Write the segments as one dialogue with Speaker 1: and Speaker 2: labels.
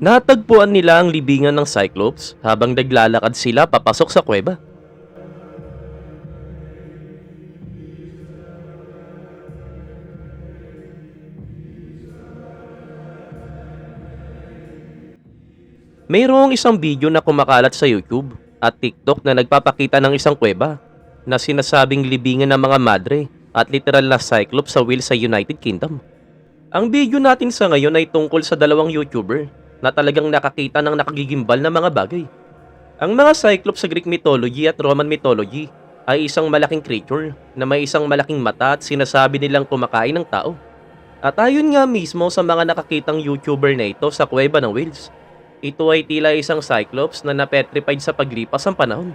Speaker 1: Natagpuan nila ang libingan ng Cyclops habang naglalakad sila papasok sa kuweba. Mayroong isang video na kumakalat sa YouTube at TikTok na nagpapakita ng isang kuweba na sinasabing libingan ng mga madre at literal na Cyclops sa wheel sa United Kingdom. Ang video natin sa ngayon ay tungkol sa dalawang YouTuber na talagang nakakita ng nakagigimbal na mga bagay. Ang mga Cyclops sa Greek mythology at Roman mythology ay isang malaking creature na may isang malaking mata at sinasabi nilang kumakain ng tao. At ayon nga mismo sa mga nakakitang YouTuber na ito sa kuweba ng whales, ito ay tila isang Cyclops na napetrified sa paglipas ng panahon.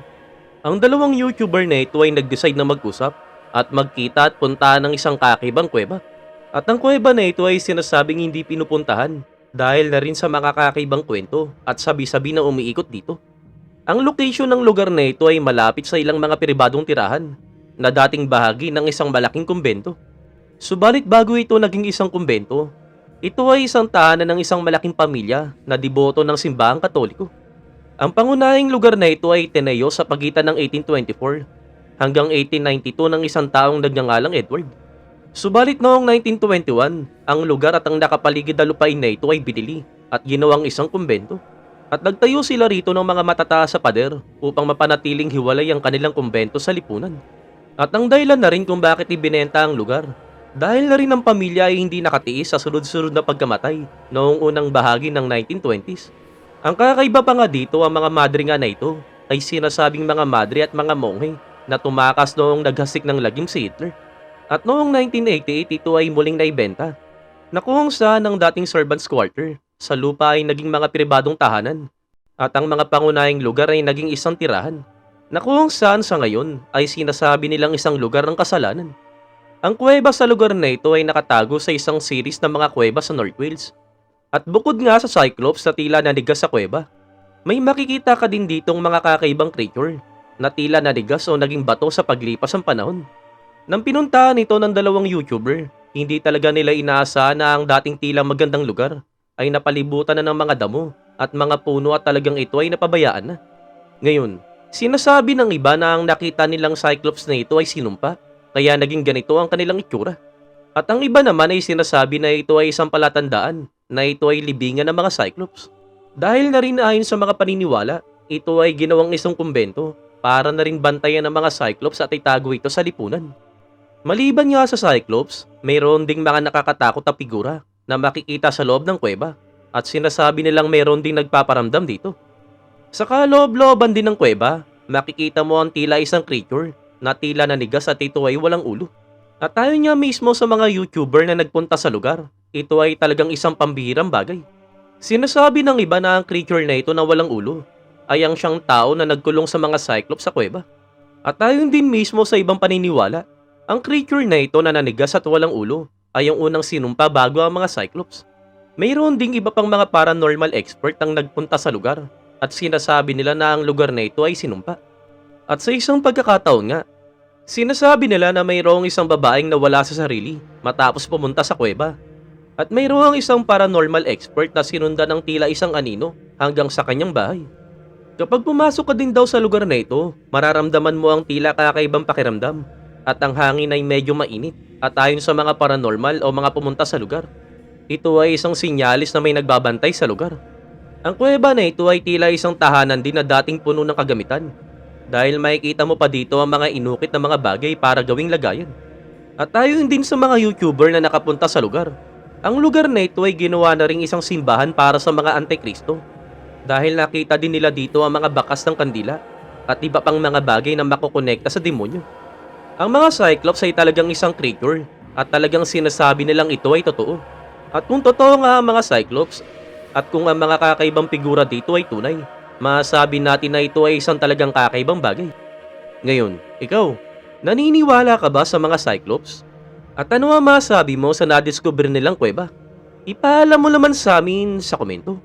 Speaker 1: Ang dalawang YouTuber na ito ay nag-decide na mag-usap at magkita at puntahan ng isang kakibang kuweba. At ang kuweba na ito ay sinasabing hindi pinupuntahan dahil na rin sa mga kakaibang kwento at sabi-sabi na umiikot dito. Ang location ng lugar na ito ay malapit sa ilang mga pribadong tirahan na dating bahagi ng isang malaking kumbento. Subalit bago ito naging isang kumbento, ito ay isang tahanan ng isang malaking pamilya na deboto ng simbahang katoliko. Ang pangunahing lugar na ito ay tinayo sa pagitan ng 1824 hanggang 1892 ng isang taong nagngangalang Edward. Subalit noong 1921, ang lugar at ang nakapaligid na lupain na ito ay binili at ginawang isang kumbento. At nagtayo sila rito ng mga matataas sa pader upang mapanatiling hiwalay ang kanilang kumbento sa lipunan. At ang dahilan na rin kung bakit ibinenta ang lugar. Dahil na rin ang pamilya ay hindi nakatiis sa sunod-sunod na pagkamatay noong unang bahagi ng 1920s. Ang kakaiba pa nga dito ang mga madre nga na ito ay sinasabing mga madre at mga monghe na tumakas noong naghasik ng lagim si Hitler. At noong 1988 ito ay muling naibenta na kung saan dating servants quarter sa lupa ay naging mga pribadong tahanan at ang mga pangunahing lugar ay naging isang tirahan na kung saan sa ngayon ay sinasabi nilang isang lugar ng kasalanan. Ang kuweba sa lugar na ito ay nakatago sa isang series ng mga kuweba sa North Wales. At bukod nga sa Cyclops na tila nanigas sa kuweba, may makikita ka din ditong mga kakaibang creature na tila nanigas o naging bato sa paglipas ng panahon. Nang pinuntahan ito ng dalawang YouTuber, hindi talaga nila inaasahan na ang dating tila magandang lugar ay napalibutan na ng mga damo at mga puno at talagang ito ay napabayaan na. Ngayon, sinasabi ng iba na ang nakita nilang Cyclops na ito ay sinumpa, kaya naging ganito ang kanilang itsura. At ang iba naman ay sinasabi na ito ay isang palatandaan na ito ay libingan ng mga Cyclops. Dahil na rin ayon sa mga paniniwala, ito ay ginawang isang kumbento para na rin bantayan ng mga Cyclops at itago ito sa lipunan. Maliban nga sa Cyclops, mayroon ding mga nakakatakot na figura na makikita sa loob ng kuweba at sinasabi nilang mayroon ding nagpaparamdam dito. Sa kaloob-looban din ng kuweba, makikita mo ang tila isang creature na tila nanigas at ito ay walang ulo. At tayo nga mismo sa mga YouTuber na nagpunta sa lugar, ito ay talagang isang pambihirang bagay. Sinasabi ng iba na ang creature na ito na walang ulo ay ang siyang tao na nagkulong sa mga Cyclops sa kuweba. At tayo din mismo sa ibang paniniwala, ang creature na ito na nanigas at walang ulo ay ang unang sinumpa bago ang mga Cyclops. Mayroon ding iba pang mga paranormal expert ang nagpunta sa lugar at sinasabi nila na ang lugar na ito ay sinumpa. At sa isang pagkakataon nga, sinasabi nila na mayroong isang babaeng nawala sa sarili matapos pumunta sa kuweba. At mayroong isang paranormal expert na sinundan ng tila isang anino hanggang sa kanyang bahay. Kapag pumasok ka din daw sa lugar na ito, mararamdaman mo ang tila kakaibang pakiramdam at ang hangin ay medyo mainit at ayon sa mga paranormal o mga pumunta sa lugar. Ito ay isang sinyalis na may nagbabantay sa lugar. Ang kuweba na ito ay tila isang tahanan din na dating puno ng kagamitan dahil makikita mo pa dito ang mga inukit na mga bagay para gawing lagayan. At ayon din sa mga YouTuber na nakapunta sa lugar, ang lugar na ito ay ginawa na ring isang simbahan para sa mga antikristo dahil nakita din nila dito ang mga bakas ng kandila at iba pang mga bagay na makukonekta sa demonyo. Ang mga Cyclops ay talagang isang creature at talagang sinasabi nilang ito ay totoo. At kung totoo nga ang mga Cyclops at kung ang mga kakaibang figura dito ay tunay, masabi natin na ito ay isang talagang kakaibang bagay. Ngayon, ikaw, naniniwala ka ba sa mga Cyclops? At ano ang masabi mo sa nadiscover nilang kuweba? Ipaalam mo naman sa amin sa komento.